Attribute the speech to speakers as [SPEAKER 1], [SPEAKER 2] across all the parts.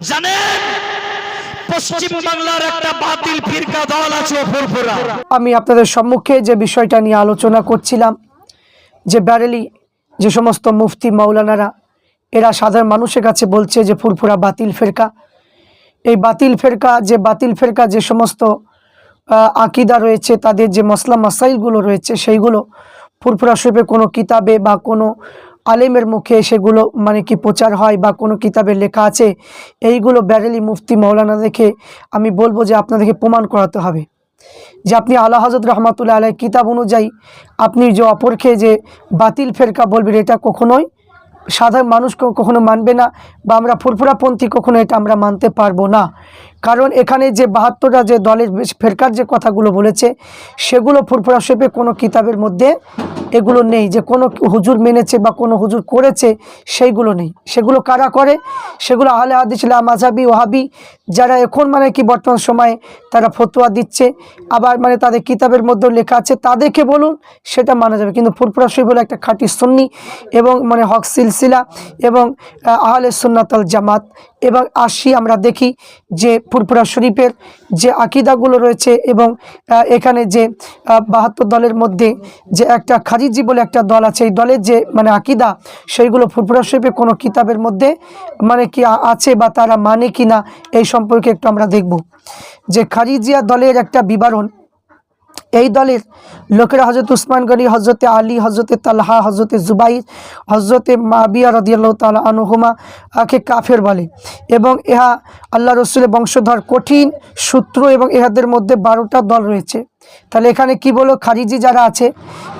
[SPEAKER 1] জানেন?
[SPEAKER 2] আমি আপনাদের সম্মুখে যে বিষয়টা নিয়ে আলোচনা করছিলাম, যে ব্যারেলি, যে সমস্ত মুফতি মাওলানারা, এরা সাধারণ মানুষের কাছে বলছে যে ফুরফুরা বাতিল ফেরকা। এই বাতিল ফেরকা, যে বাতিল ফেরকা যে সমস্ত আকিদা রয়েছে, তাদের যে মশলা মাসাইলগুলো রয়েছে, সেইগুলো ফুরফুরা শরীফে কোনো কিতাবে বা কোনো আলেমের মুখে সেগুলো মানে কি প্রচার হয় বা কোনো কিতাবে লেখা আছে, এইগুলো ব্যারেলি মুফতি মৌলানা দেখে আমি বলব যে আপনাদেরকে প্রমাণ করাতে হবে। যে আপনি আল্লাহ হজরত রহমাতুল্লাহ আলাই কিতাব অনুযায়ী আপনি যে অপরকে যে বাতিল ফেরকা বলবেন, এটা কখনোই সাধারণ মানুষ কখনো মানবে না বা আমরা ফুরফুরাপন্থী কখনো এটা আমরা মানতে পারব না। কারণ এখানে যে বাহাত্তরটা যে দলের ফেরকার যে কথাগুলো বলেছে, সেগুলো ফুরফুরা শরীফে কোনো কিতাবের মধ্যে এগুলো নেই যে কোনো হুজুর মেনেছে বা কোনো হুজুর করেছে, সেইগুলো নেই। সেগুলো কারা করে? সেগুলো আহলে হাদিস মাঝাবি ওহাবি যারা এখন মানে কি বর্তমান সময়ে তারা ফতোয়া দিচ্ছে, আবার মানে তাদের কিতাবের মধ্যেও লেখা আছে, তাদেরকে বলুন সেটা মানা যাবে। কিন্তু ফুরফুরা শরীফ হলো একটা খাঁটি সুন্নি এবং মানে হক সিলসিলা এবং আহলে সুন্নাতাল জামাত। এবং আসি আমরা দেখি যে ফুরফুরা শরীফের যে আকিদাগুলো রয়েছে এবং এখানে যে বাহাত্তর দলের মধ্যে যে একটা খারিজি বলে একটা দল আছে, এই দলের যে মানে আকিদা, সেইগুলো ফুরফুরা শরীফে কোনো কিতাবের মধ্যে মানে কি আছে বা তারা মানে কি না এই সম্পর্কে একটু আমরা দেখব। যে খারিজিয়া দলের একটা বিবরণ এই দলের লোকেরা হজরত উসমান গনি হজরতে আলী হজরতে তালহা হজরতে জুবাইর হজরতে মাবিয়া রদিয়াল্লাহ তালা আনুহুমা কে কাফের বলে। এবং ইহা আল্লাহ রসুলের বংশধর কঠিন সূত্র এবং ইহাদের মধ্যে বারোটা দল রয়েছে। তাহলে এখানে কি বলো, খারিজি যারা আছে,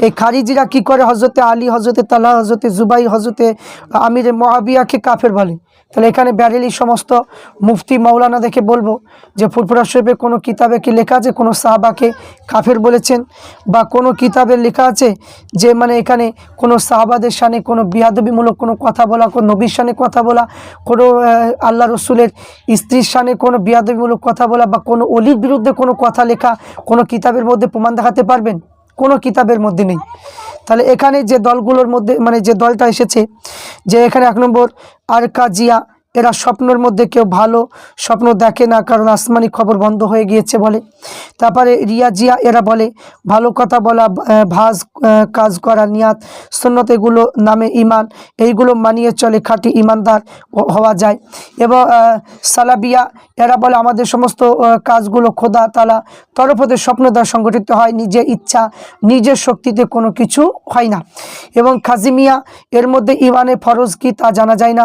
[SPEAKER 2] এই খারিজিরা কি করে হজরতে আলী হজরতে তাল্লাহ হজরতে জুবাই হজরতে আমির মহাবিয়াকে কাফের বলে? তাহলে এখানে ব্যারেলি সমস্ত মুফতি মৌলানা দেখে বলব যে ফুরফুরা শরীফে কোনো কিতাবে কি লেখা আছে, কোনো সাহাবাকে কাফের বলেছেন বা কোনো কিতাবে লেখা আছে যে মানে এখানে কোনো সাহাবাদের সানে কোনো বিয়াদবিমূলক কোনো কথা বলা, কোনো নবীর সানে কথা বলা, কোনো আল্লাহ রসুলের স্ত্রীর সানে কোনো বিহাদবিমূলক কথা বলা বা কোনো অলির বিরুদ্ধে কোনো কথা লেখা কোনো কিতাবের মধ্যে প্রমাণ দেখাতে পারবেন? কোনো কিতাবের মধ্যে নেই। তাহলে এখানে যে দলগুলোর মধ্যে মানে যে দলটা এসেছে, যে এখানে এক নম্বর আর কাজিয়া এরা স্বপ্নের মধ্যে কেউ ভালো স্বপ্ন দেখে না, কারণ আসমানি খবর বন্ধ হয়ে গিয়েছে বলে। তারপরে রিয়াজিয়া এরা বলে, ভালো কথা বলা ভাজ কাজ করা নিয়াত, সুন্নত এগুলো নামে ইমান এইগুলো মানিয়ে চলে খাঁটি ইমানদার হওয়া যায়। এবং সালাবিয়া এরা বলে, আমাদের সমস্ত কাজগুলো খোদা তালা তরফ হতে স্বপ্ন দ্বারা সংগঠিত হয়, নিজের ইচ্ছা, নিজের শক্তিতে কোনো কিছু হয় না। এবং খাজিমিয়া, এর মধ্যে ইমানে ফরজ কি তা জানা যায় না?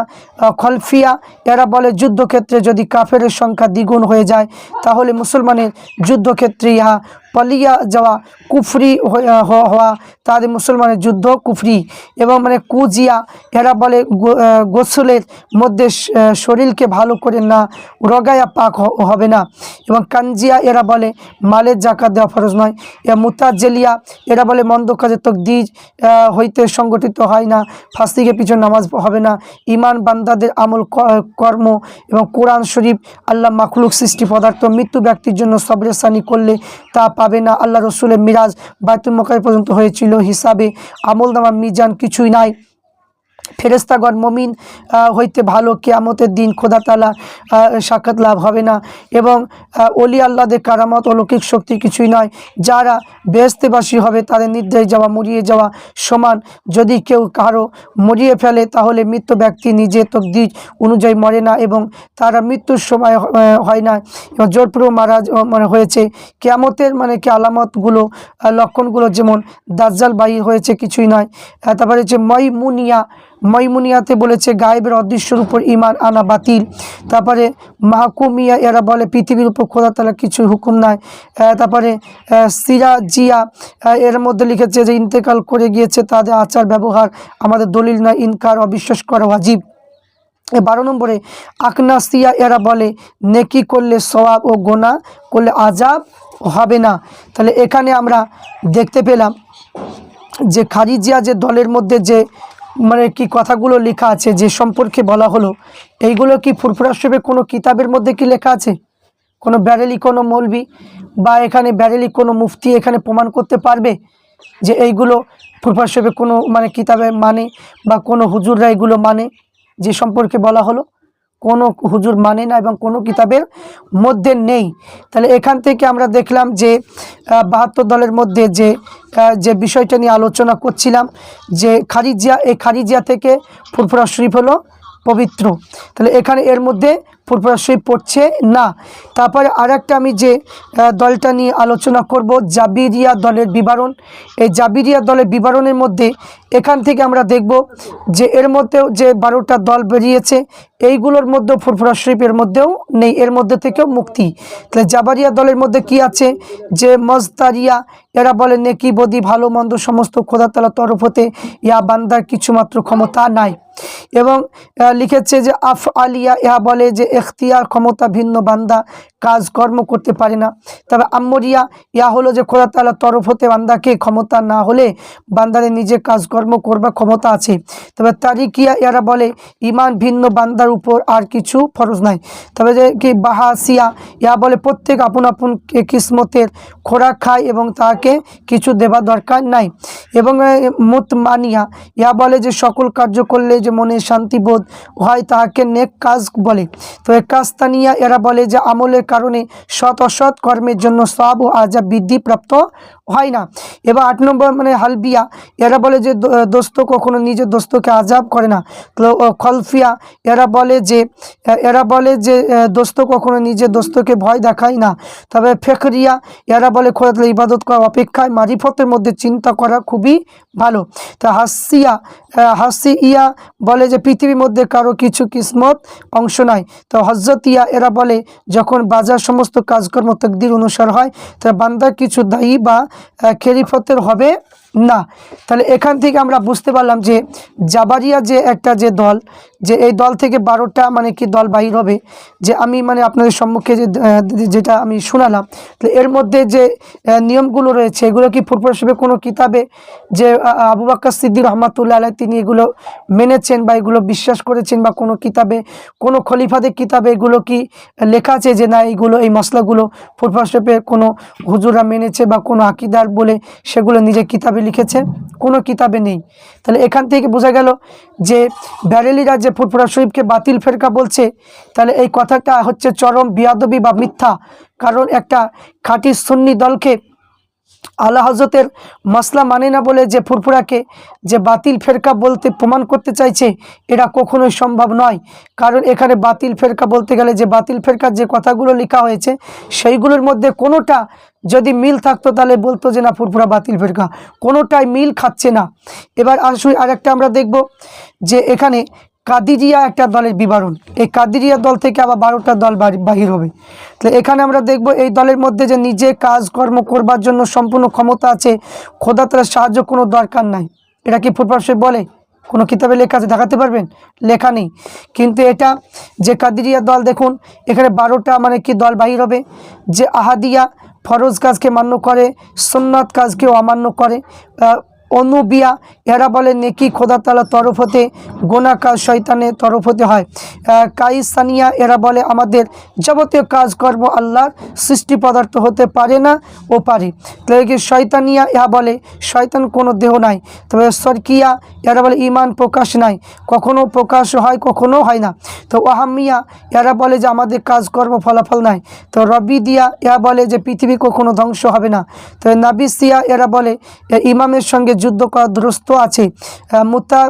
[SPEAKER 2] খলফিয়া এরা বলে যুদ্ধক্ষেত্রে যদি কাফের সংখ্যা দ্বিগুণ হয়ে যায় তাহলে মুসলমানের যুদ্ধক্ষেত্রে ইহা পালিয়া যাওয়া কুফরি হওয়া তাদের মুসলমানের যুদ্ধ কুফরি এবং মানে কুজিয়া এরা বলে গোসলের মধ্যে শরীরকে ভালো করে না রগায়া পাক হবে না। এবং কাঞ্জিয়া এরা বলে মালের জাকাত দেওয়া ফরজ নয়। এরা মুতাজেলিয়া এরা বলে মন্দ কাজে তকদির আহ, হইতে সংগঠিত হয় না। ফাস্তিকে পিছনে নামাজ হবে না। ইমান বান্দাদের আমল কর্ম এবং কোরআন শরীফ আল্লাহ মাখলুক সৃষ্টি পদার্থ। মৃত্যু ব্যক্তির জন্য সবরেসানি করলে তা পাবে না। আল্লাহ রসুলের মিরাজ বায়তুল মকাই পর্যন্ত হয়েছিল। হিসাবে আমল নামা মিজান কিছুই নাই। ফেরেস্তাগণ মমিন হইতে ভালো কেয়ামতের দিন খোদা তালা সাক্ষাৎ লাভ হবে না। এবং অলি আল্লাদের কারামত, অলৌকিক শক্তি কিছুই নয়। যারা বেহস্তেবাসী হবে, তাদের নির্দেশ যাওয়া, মরিয়ে যাওয়া সমান। যদি কেউ কারও মরিয়ে ফেলে, তাহলে মৃত্যু ব্যক্তি নিজে তকদির অনুযায়ী মরে না এবং তারা মৃত্যুর সময় হয় না। জোরপুরও মারা মানে হয়েছে। কেয়ামতের মানে কি আলামতগুলো লক্ষণগুলো যেমন দাজ্জাল বাহির হয়েছে, কিছুই নয়। তারপরে হচ্ছে মইমুনিয়া মইমুনিয়াতে বলেছে, গায়েবের অদৃশ্যর উপর ইমান আনা বাতিল। তারপরে মাহকুমিয়া, এরা বলে, পৃথিবীর উপর খোদা তালা কিছু হুকুম নাই। তারপরে সিরাজিয়া এর মধ্যে লিখেছে যে, ইন্তেকাল করে গিয়েছে তাদের আচার ব্যবহার, আমাদের দলিল নয় ইনকার, অবিশ্বাস করা ওয়াজিব। বারো নম্বরে, আকনাসিয়া, এরা বলে, নেকি করলে সওয়াব ও গোনা করলে আজাব হবে না। তাহলে এখানে আমরা দেখতে পেলাম যে, খারিজিয়া যে দলের মধ্যে যে মানে কি কথাগুলো লেখা আছে, যে সম্পর্কে বলা হলো, এইগুলো কি ফুরফুরা কোনো কিতাবের মধ্যে কি লেখা আছে? কোনো ব্যারেলি, কোনো মৌলবি বা এখানে ব্যারেলি কোনো মুফতি এখানে প্রমাণ করতে পারবে যে এইগুলো ফুরফুরা কোনো মানে কিতাবে মানে বা কোনো হুজুররা এগুলো মানে যে সম্পর্কে বলা হলো? কোনো হুজুর মানে না এবং কোনো কিতাবের মধ্যে নেই। তাহলে এখান থেকে আমরা দেখলাম যে বাহাত্তর দলের মধ্যে যে যে বিষয়টা নিয়ে আলোচনা করছিলাম যে খারিজিয়া, এই খারিজিয়া থেকে ফুরফুরা শরীফ হলো পবিত্র। তাহলে এখানে এর মধ্যে শরীফ পড়ছে, না। তারপরে আরেকটা আমি যে দলটা নিয়ে আলোচনা করব, জাবিরিয়া দলের বিবরণ। এই জাবিরিয়া দলের বিবরণের মধ্যে এখান থেকে আমরা দেখব যে, এর মধ্যেও যে বারোটা দল বেরিয়েছে, এইগুলোর মধ্যেও ফুরফুরা শরীফের মধ্যেও নেই, এর মধ্যে থেকেও মুক্তি। তাহলে জাবারিয়া দলের মধ্যে কি আছে? যে মজতারিয়া এরা বলে নেকি বদি, ভালো মন্দ সমস্ত খোদাতলা তরফ হতে ইয়া বান্দার কিছুমাত্র ক্ষমতা নাই। এবং লিখেছে যে, আফ আলিয়া, ইহা বলে যে এখতিয়ার ক্ষমতা ভিন্ন বান্দা কাজ কর্ম করতে পারে না। তবে আম্মরিয়া ইয়া হলো যে খোদা তালার তরফ হতে বান্দাকে ক্ষমতা না হলে বান্দারে নিজে কাজকর্ম করবার ক্ষমতা আছে। তবে তারিকিয়া ইয়ারা বলে ইমান ভিন্ন বান্দার উপর আর কিছু ফরজ নাই। তবে যে কি বাহাসিয়া, ইয়া বলে, প্রত্যেক আপন আপন কিসমতের খোরাক খায় এবং তাকে কিছু দেবা দরকার নাই। এবং মুতমানিয়া, ইয়া বলে যে সকল কার্য করলে যে মনে শান্তিবোধ হয় তাহাকে নেক কাজ বলে। তো এক কাস্তানিয়া এরা বলে যে আমলের কারণে সৎ অসৎ কর্মের জন্য সব ও আজাব বৃদ্ধি প্রাপ্ত হয় না। এবার আট নম্বর মানে হালবিয়া এরা বলে যে দোস্ত কখনো নিজের দোস্তকে আজাব করে না। খলফিয়া এরা বলে যে এরা বলে যে দোস্ত কখনো নিজের দোস্তকে ভয় দেখায় না। তবে ফেকরিয়া এরা বলে খোরাতলে ইবাদত করা অপেক্ষায় মারিফতের মধ্যে চিন্তা করা খুবই ভালো। তা হাসিয়া আহ, হাসিয়া বলে যে পৃথিবীর মধ্যে কারও কিছু কিসমত অংশ নাই। তো হজরতিয়া এরা বলে যখন বাজার সমস্ত কাজকর্ম তকদির অনুসার হয় তা বান্দা কিছু দায়ী বা খেরিফতের হবে। না, তাহলে এখান থেকে আমরা বুঝতে পারলাম যে জাবারিয়া যে একটা যে দল, যে এই দল থেকে বারোটা মানে কি দল বাহির হবে, যে আমি মানে আপনাদের সম্মুখে যে যেটা আমি শোনালাম, তো এর মধ্যে যে নিয়মগুলো রয়েছে, এগুলো কি ফুরফুরসবে কোনো কিতাবে যে আবু বাক্কা সিদ্দি রহমাতুল্লাহ আলাই তিনি এগুলো মেনেছেন বা এগুলো বিশ্বাস করেছেন বা কোনো কিতাবে, কোনো খলিফাদের কিতাবে এগুলো কি লেখা আছে যে না, এইগুলো, এই মশলাগুলো ফুরফুরসবে কোনো হুজুরা মেনেছে বা কোনো আকিদার বলে সেগুলো নিজে কিতাবে লিখেছে, কোনো কিতাবে নেই। তাহলে এখান থেকে বোঝা গেল যে ব্যারেলিরা যে ফুরফুরা শরীফকে বাতিল ফেরকা বলছে। তাহলে এই কথাটা হচ্ছে চরম বিয়াদবি বা মিথ্যা। কারণ একটা খাঁটি সুন্নি দলকে আল্লাহ হজরতের মশলা মানে না বলে যে ফুরফুরাকে, যে বাতিল ফেরকা বলতে প্রমাণ করতে চাইছে, এটা কখনোই সম্ভব নয়। কারণ এখানে বাতিল ফেরকা বলতে গেলে যে বাতিল ফেরকার যে কথাগুলো লেখা হয়েছে, সেইগুলোর মধ্যে কোনোটা যদি মিল থাকতো তাহলে বলতো যে না, ফুরফুরা বাতিল ফেরকা। কোনোটাই মিল খাচ্ছে না। এবার আসুন আরেকটা আমরা দেখব যে এখানে কাদিরিয়া একটা দলের বিবরণ। এই কাদিরিয়া দল থেকে আবার বারোটা দল বাহির হবে। তো এখানে আমরা দেখব এই দলের মধ্যে যে নিজে কাজকর্ম করবার জন্য সম্পূর্ণ ক্ষমতা আছে খোদা তার সাহায্য কোনো দরকার নাই। এটা কি ফুটপাশে বলে? কোনো কিতাবে লেখা আছে? দেখাতে পারবেন? লেখা নেই। কিন্তু এটা যে কাদিরিয়া দল, দেখুন, এখানে বারোটা মানে কি দল বাহির হবে? যে আহাদিয়া ফরজ কাজকে মান্য করে, সুন্নাত কাজকেও অমান্য করে। অনুবিয়া এরা বলে নেকি খোদা তালা তরফ হতে গোনা কাজ শয়তানের তরফ হতে হয়। কাইসানিয়া, এরা বলে আমাদের যাবতীয় কাজকর্ম আল্লাহর সৃষ্টি পদার্থ হতে পারে না ও পারে। তাহলে কি শয়তানিয়া ইহা বলে শয়তান কোনো দেহ নাই। তবে সরকিয়া, এরা বলে ইমান প্রকাশ নাই। কখনো প্রকাশ হয়, কখনো হয় না। তো ওহামিয়া এরা বলে যে আমাদের কাজকর্ম ফলাফল নাই। তো রবি দিয়া এরা বলে যে পৃথিবী কখনো ধ্বংস হবে না। তো নাবিসিয়া, এরা বলে ইমামের সঙ্গে যুদ্ধ করা দুরস্ত আছে। মুতা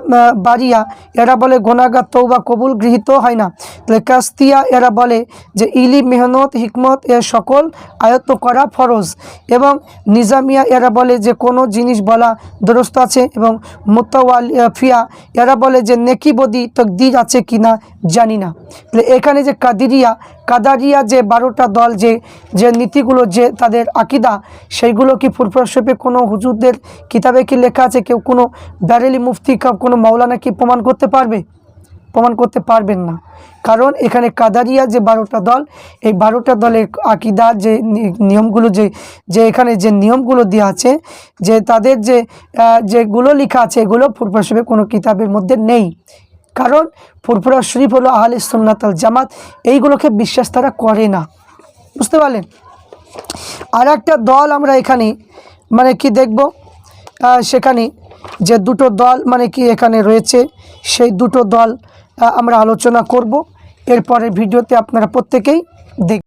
[SPEAKER 2] বারিয়া এরা বলে গোনাগার তৌবা কবুল গৃহীত হয় না। তাহলে কাস্তিয়া, এরা বলে যে ইলি মেহনত, হিকমত এর সকল আয়ত্ত করা ফরজ। এবং নিজামিয়া, এরা বলে যে কোনো জিনিস বলা দুরস্ত আছে। এবং মুতাওয়ালিয়া এরা বলে যে নেকি বদি, তকদির আছে কিনা জানি না। তাহলে এখানে যে কাদিরিয়া কাদারিয়া যে বারোটা দল, যে যে নীতিগুলো, যে তাদের আকিদা, সেইগুলো কি ফুরফুরশপে কোনো হুজুরদের কিতাবে কি লেখা আছে? কেউ কোনো ব্যারেলি মুফতি কোনো মাওলানা কি প্রমাণ করতে পারবে? প্রমাণ করতে পারবেন না। কারণ এখানে কাদারিয়া যে বারোটা দল, এই বারোটা দলের আকিদা, যে নিয়মগুলো, যে যে এখানে যে নিয়মগুলো দেওয়া আছে, যে তাদের যে যেগুলো লেখা আছে, এগুলো ফুরফুরা কোনো কিতাবের মধ্যে নেই। কারণ ফুরফুরা শরীফ হলো আহলে সুন্নাত আল জামাত, এইগুলোকে বিশ্বাস তারা করে না। বুঝতে পারলেন? আর একটা দল আমরা এখানে মানে কি দেখব? সেখানে যে দুটো দল মানে কি এখানে রয়েছে, সেই দুটো দল আমরা আলোচনা করব। এরপরে ভিডিওতে আপনারা প্রত্যেকেই দেখ